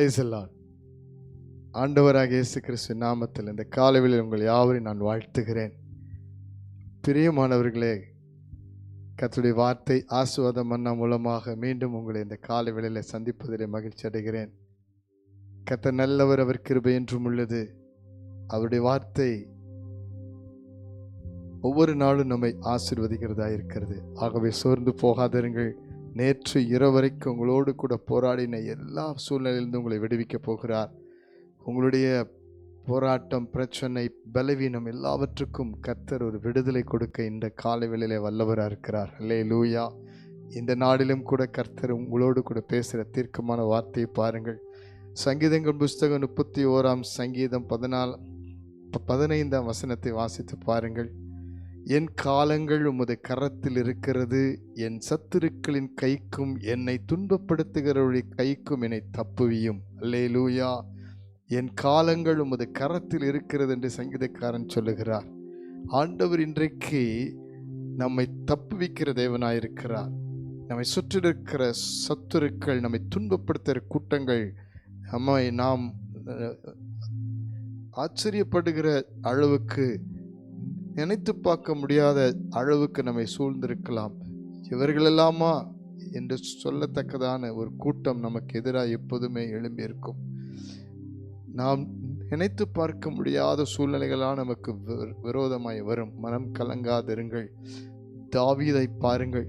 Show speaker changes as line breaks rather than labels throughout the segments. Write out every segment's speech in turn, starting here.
பிரைசலான் ஆண்டவராக இயேசு கிறிஸ்து நாமத்தில் இந்த காலவெளியில் உங்கள் யாவரையும் நான் வாழ்த்துகிறேன். பிரியமானவர்களே கத்துடைய வார்த்தை ஆசுவாதம் மன்னா மூலமாக மீண்டும் உங்களை இந்த காலை வேளையில் சந்திப்பதிலே மகிழ்ச்சி அடைகிறேன். கத்த நல்லவர் அவர் கிருபை என்றும் உள்ளது. அவருடைய வார்த்தை ஒவ்வொரு நாளும் நம்மை ஆசிர்வதிக்கிறதா இருக்கிறது. ஆகவே சோர்ந்து போகாதிருங்கள். நேற்று இரவரைக்கும் உங்களோடு கூட போராடின எல்லா சூழ்நிலையிலிருந்து உங்களை விடுவிக்க போகிறார். உங்களுடைய போராட்டம் பிரச்சனை பலவீனம் எல்லாவற்றுக்கும் கர்த்தர் ஒரு விடுதலை கொடுக்க இந்த காலை வேளையிலே வல்லவராக இருக்கிறார். அல்லே லூயா இந்த நாளிலும் கூட கர்த்தர் உங்களோடு கூட பேசுகிற தீர்க்கமான வார்த்தையை பாருங்கள். சங்கீதங்கள் புஸ்தகம் முப்பத்தி ஓராம் சங்கீதம் பதினாலு பதினைந்தாம் வசனத்தை வாசித்து பாருங்கள். என் காலங்கள் உமது கரத்தில் இருக்கிறது என் சத்துருக்களின் கைக்கும் என்னை துன்பப்படுத்துகிறவருடைய கைக்கும் என்னை தப்புவியும். அல்லே லூயா என் காலங்கள் உமது கரத்தில் இருக்கிறது என்று சங்கீதக்காரன் சொல்லுகிறார். ஆண்டவர் இன்றைக்கு நம்மை தப்புவிக்கிற தேவனாயிருக்கிறார். நம்மை சுற்றிருக்கிற சத்துருக்கள் நம்மை துன்பப்படுத்துகிற கூட்டங்கள் நம்மை நாம் ஆச்சரியப்படுகிற அளவுக்கு நினைத்து பார்க்க முடியாத அளவுக்கு நம்மை சூழ்ந்திருக்கலாம். இவர்களெல்லாமா என்று சொல்லத்தக்கதான ஒரு கூட்டம் நமக்கு எதிராக எப்போதுமே எழும்பியிருக்கும். நாம் நினைத்து பார்க்க முடியாத சூழ்நிலைகளாக நமக்கு விரோதமாய் வரும். மனம் கலங்காதிருங்கள். தாவீதை பாருங்கள்.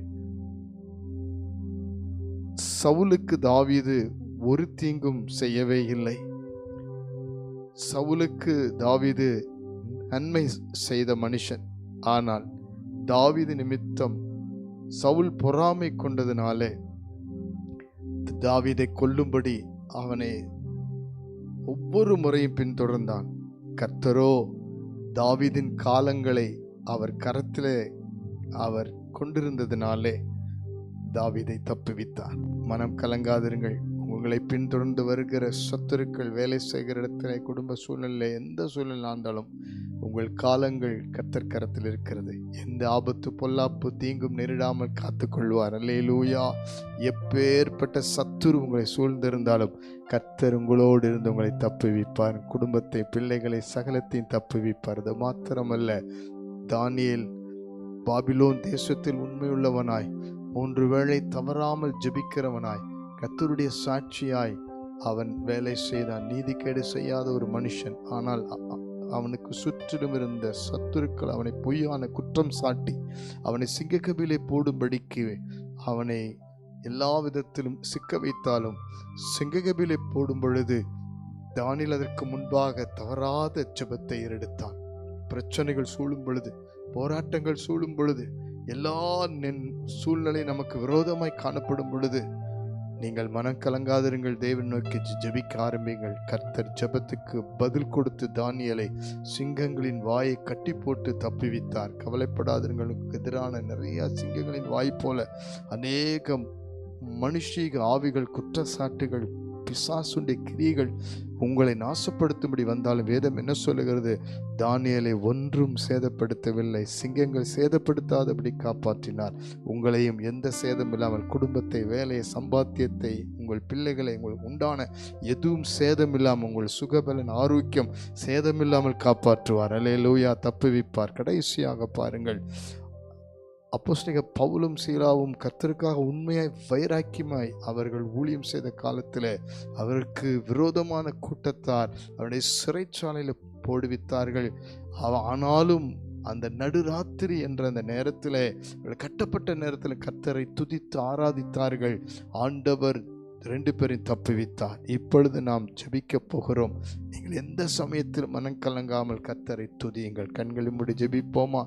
சவுலுக்கு தாவீது ஒரு தீங்கும் செய்யவே இல்லை. சவுலுக்கு தாவீது நன்மை செய்த மனுஷன். ஆனால் தாவீது நிமித்தம் சவுல் பொறாமை கொண்டதினாலே தாவீதை கொல்லும்படி அவனை ஒவ்வொரு முறையும் பின்தொடர்ந்தான். கர்த்தரோ தாவீதின் காலங்களை அவர் கரத்திலே அவர் கொண்டிருந்ததினாலே தாவிதை தப்புவித்தார். மனம் கலங்காதிருங்கள். உங்களை பின்தொடர்ந்து வருகிற சத்துருக்கள் வேலை செய்கிற இடத்துல குடும்ப சூழ்நிலை எந்த சூழ்நிலை இருந்தாலும் உங்கள் காலங்கள் கர்த்தர் கரத்தில் இருக்கிறது. எந்த ஆபத்து பொல்லாப்பு தீங்கும் நெரிடாமல் காத்துக்கொள்வார். அல்லேலூயா. எப்பேற்பட்ட சத்துரு உங்களை சூழ்ந்திருந்தாலும் கத்தர் உங்களோடு இருந்து உங்களை தப்புவிப்பார். குடும்பத்தை பிள்ளைகளை சகலத்தையும் தப்புவிப்பார். அது மாத்திரமல்ல. தானியேல் பாபிலோன் தேசத்தில் உண்மையுள்ளவனாய் மூன்று வேளை தவறாமல் ஜெபிக்கிறவனாய் கர்த்தருடைய சாட்சியாய் அவன் வேலை செய்தான். நீதிக்கேடு செய்யாத ஒரு மனுஷன். ஆனால் அவனுக்கு சுற்றிலும் இருந்த சத்துருக்கள் அவனை பொய்யான குற்றம் சாட்டி அவனை சிங்கக்கபிலே போடும்படிக்கு அவனை எல்லா விதத்திலும் சிக்க வைத்தாலும் சிங்ககபிலை போடும் பொழுது தானில் அதற்கு முன்பாக தவறாத ஜெபத்தை ஏறெடுத்தான். பிரச்சனைகள் சூழும் பொழுது போராட்டங்கள் சூழும் பொழுது எல்லா நின் சூழ்நிலை நமக்கு விரோதமாய் காணப்படும் பொழுது நீங்கள் மனம் கலங்காதிருங்கள். தேவன் நோக்கி ஜெ- ஜெபிக்க ஆரம்பிங்கள் கர்த்தர் ஜெபத்துக்கு பதில் கொடுத்து தானியலை சிங்கங்களின் வாயை கட்டி போட்டு தப்பிவித்தார். கவலைப்படாதிருங்களுக்கு எதிரான நிறைய சிங்கங்களின் வாய் போல அநேகம் மனுஷீக ஆவிகள் குற்றச்சாட்டுகள் பிசாசுடைய கிரியைகள் உங்களை நாசப்படுத்தும்படி வந்தாலும் வேதம் என்ன சொல்லுகிறது? தானியலை ஒன்றும் சேதப்படுத்தவில்லை. சிங்கங்கள் சேதப்படுத்தாதபடி காப்பாற்றினார். உங்களையும் எந்த சேதம் இல்லாமல் குடும்பத்தை வேலையை சம்பாத்தியத்தை உங்கள் பிள்ளைகளை உங்களுக்கு உண்டான எதுவும் சேதம் இல்லாமல் உங்கள் சுகபலன் ஆரோக்கியம் சேதமில்லாமல் காப்பாற்றுவார். அலே லூயா தப்புவிப்பார். கடைசியாக பாருங்கள். அப்போஸ்டிக பவுலும் சீலாவும் கர்த்தருக்காக உண்மையாய் வைராக்கியமாய் அவர்கள் ஊழியம் செய்த காலத்தில் அவருக்கு விரோதமான கூட்டத்தார் அவருடைய சிறைச்சாலையில் போடுவித்தார்கள். அவ ஆனாலும் அந்த நடுராத்திரி என்ற அந்த நேரத்தில் கட்டப்பட்ட நேரத்தில் கர்த்தரை துதித்து ஆராதித்தார்கள். ஆண்டவர் ரெண்டு பேரையும் தப்புவித்தார். இப்பொழுது நாம் ஜெபிக்க போகிறோம். நீங்கள் எந்த சமயத்தில் மனம் கலங்காமல் கத்தரை துதியுங்கள். கண்களை மூடி ஜெபிப்போமா?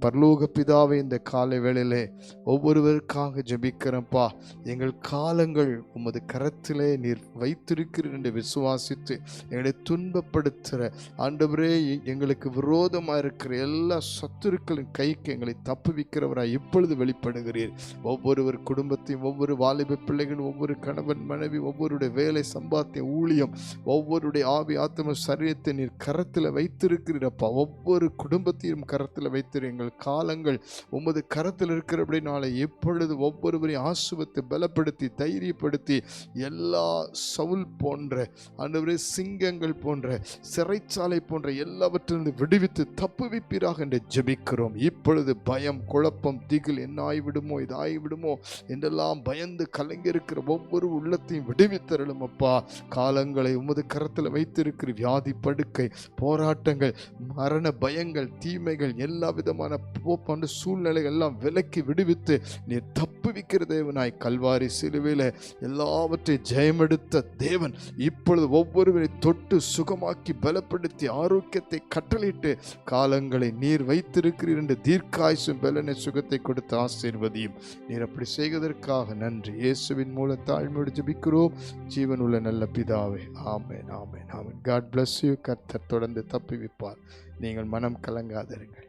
பரலோக பிதாவை இந்த காலை வேளையிலே ஒவ்வொருவருக்காக ஜபிக்கிறப்பா எங்கள் காலங்கள் உமது கரத்திலே நீர் வைத்திருக்கிறீர் என்று விசுவாசித்து எங்களை துன்பப்படுத்துகிற. ஆண்டவரே எங்களுக்கு விரோதமாக இருக்கிற எல்லா சத்துருக்களின் கைக்கு எங்களை தப்புவிக்கிறவராக இப்பொழுது வெளிப்படுகிறீர். ஒவ்வொருவர் குடும்பத்தையும் ஒவ்வொரு வாலிப பிள்ளைகள் ஒவ்வொரு கணவன் மனைவி ஒவ்வொருடைய வேலை சம்பாத்திய ஊழியம் ஒவ்வொருடைய ஆவி ஆத்ம சரீரத்தை நீர் கரத்தில் வைத்திருக்கிறீரப்பா ஒவ்வொரு குடும்பத்தையும் கரத்தில் வைத்திருங்கள் எங்களை காலங்கள் உமது கரத்தில் இருக்கிறபடினால எப்பொழுது ஒவ்வொருவரையும் ஆசுவத்தை பலப்படுத்தி தைரியப்படுத்தி எல்லா சவுல் போன்ற அன்றுவரே சிங்கங்கள் போன்ற சிறைச்சாலை போன்ற எல்லாவற்றிலிருந்து விடுவித்து தப்புவிப்பீராக என்று ஜெபிக்கிறோம். இப்பொழுது பயம் குழப்பம் திகில் என்ன ஆகிவிடுமோ இது ஆகிவிடுமோ என்றெல்லாம் பயந்து கலங்கியிருக்கிற ஒவ்வொரு உள்ளத்தையும் விடுவித்தருளும் அப்பா. காலங்களை உமது கரத்தில் வைத்திருக்கிற வியாதி படுக்கை போராட்டங்கள் மரண பயங்கள் தீமைகள் எல்லா விதமான போப்பாண்டு சூழ்நிலைகள் எல்லாம் விலக்கி விடுவித்து நீர் தப்புவிக்கிற தேவனாய் கல்வாரி சிலுவையில் எல்லாவற்றையும் ஜெயமெடுத்த தேவன் இப்பொழுது ஒவ்வொருவரை தொட்டு சுகமாக்கி பலப்படுத்தி ஆரோக்கியத்தை கட்டளையிட்டு காலங்களை நீர் வைத்திருக்கிறீர் என்று தீர்க்காயுசும் பலனை சுகத்தை கொடுத்து ஆசீர்வதியும். நீர் அப்படி செய்வதற்காக நன்றி. இயேசுவின் மூல தாழ்மையோடு ஜபிக்கிறோம். ஜீவன் உள்ள நல்ல பிதாவே ஆமேன் ஆமேன் ஆமேன். காட் பிளஸ் யூ கர்த்தர் தொடர்ந்து தப்புவிப்பார். நீங்கள் மனம் கலங்காதிருங்கள்.